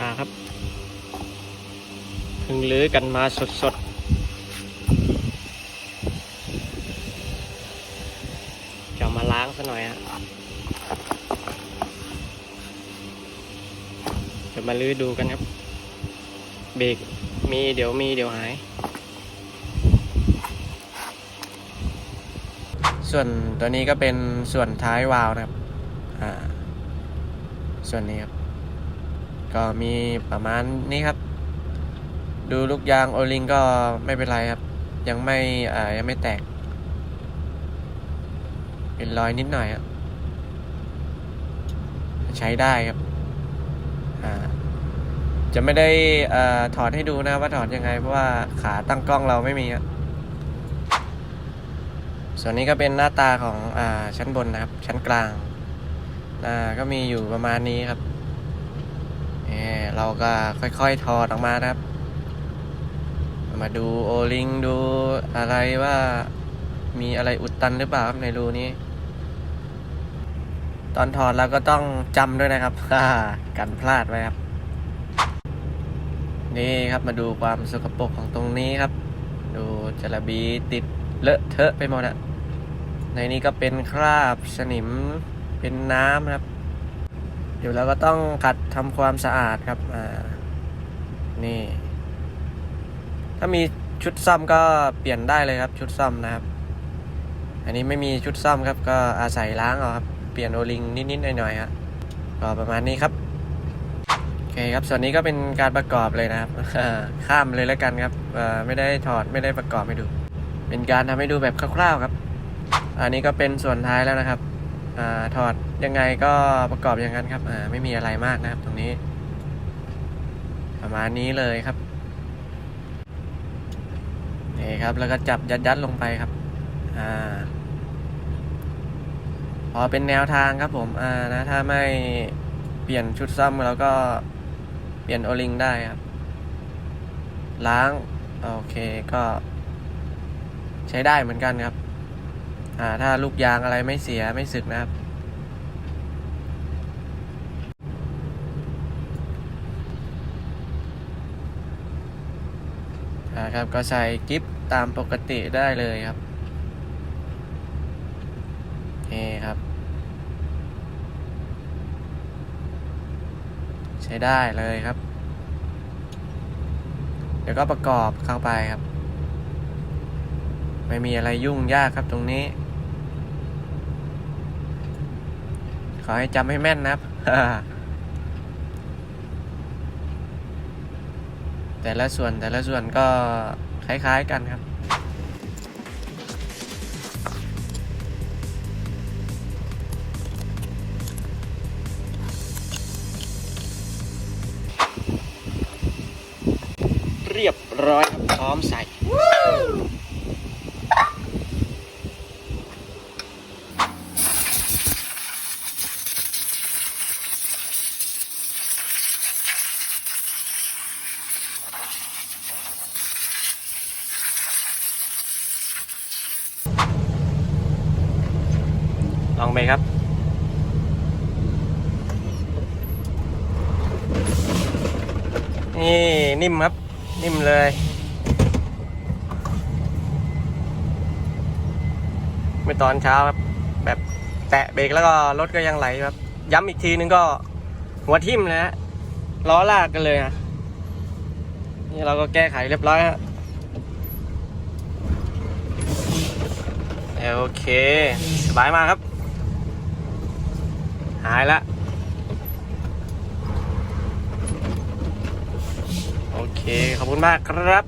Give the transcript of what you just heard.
มาครับเพิ่งลื้อกันมาสดๆจะมาล้างซะหน่อยฮะเดี๋ยวมาลื้อดูกันครับ เบรกมีเดี๋ยวมีเดี๋ยวหาย ส่วนตัวนี้ก็เป็นส่วนท้ายวาล์วนะครับ อ่า ส่วนนี้ครับ ก็มีประมาณนี้ครับ ดูลูกยางโอลิงก็ไม่เป็นไรครับ ยังไม่อ่ายังไม่แตก เป็นรอยนิดหน่อยครับใช้ได้ครับอ่าจะไม่ได้อ่อถอดให้ดูนะว่าถอดยังไง เพราะว่าขาตั้งกล้องเราไม่มีครับส่วนนี้ก็เป็นหน้าตาของอ่าชั้นบนนะครับ ชั้นกลางอ่าก็มีอยู่ประมาณนี้ครับ เราก็ค่อยๆถอดออกมานะครับ มาดูโอลิงดูอะไรว่ามีอะไรอุดตันหรือเปล่าครับในรูนี้ ตอนถอดเราก็ต้องจำด้วยนะครับกันพลาดไว้ครับ นี่ครับมาดูความสกปรกของตรงนี้ครับ ดูจระบีติดเลอะเทอะไปหมดอะในนี้ก็เป็นคราบสนิมเป็นน้ำนะครับ เดี๋ยวเราก็ต้องขัดทำความสะอาดครับอ่านี่ ถ้ามีชุดซ่อมก็เปลี่ยนได้เลยครับชุดซ่อมนะครับ อันนี้ไม่มีชุดซ่อมครับ ก็อาศัยล้างเอาครับ เปลี่ยนโอลิงนิดๆหน่อยๆครับก็ประมาณนี้ครับโอเคครับส่วนนี้ก็เป็นการประกอบเลยนะครับข้ามเลยแล้วกันครับไม่ได้ถอดไม่ได้ประกอบให้ดู เป็นการทำให้ดูแบบคร่าวๆครับ อันนี้ก็เป็นส่วนท้ายแล้วนะครับ อถอดยังไงก็ประกอบอย่างนั้นครับไม่มีอะไรมากนะครับ ตรงนี้ ประมาณนี้เลยครับนี่ครับ แล้วก็จับยัดยัดๆลงไปครับ อ่า พอเป็นแนวทางครับผม อ่านะถ้าไม่เปลี่ยนชุดซ่อมเราก็เปลี่ยนโอลิงได้ครับ ล้าง โอเคก็ ใช้ได้เหมือนกันครับ อ่าถ้าลูกยางอะไรไม่เสียไม่สึกนะครับ อ่าครับก็ใส่กิฟตามปกติได้เลยครับนี่ครับ ใช้ได้เลยครับ เดี๋ยวก็ประกอบเข้าไปครับ ไม่มีอะไรยุ่งยากครับตรงนี้ ข อให้จำให้แม่นนะครับแต่ละส่วนแต่ละส่วนก็คล้ายๆกันครับเรียบร้อยพร้อมใส่ องไปครับ นี่ นิ่มครับ นิ่มเลย เมื่อตอนเช้าครับ แบบแตะเบรกแล้วก็รถก็ยังไหลครับ ย้ำอีกทีนึงก็หัวทิ่มเลยฮะล้อลากกันเลยนะนี่เราก็แก้ไขเรียบร้อยฮะโอเค สบายมากครับ หายละ โอเค ขอบคุณมากครับ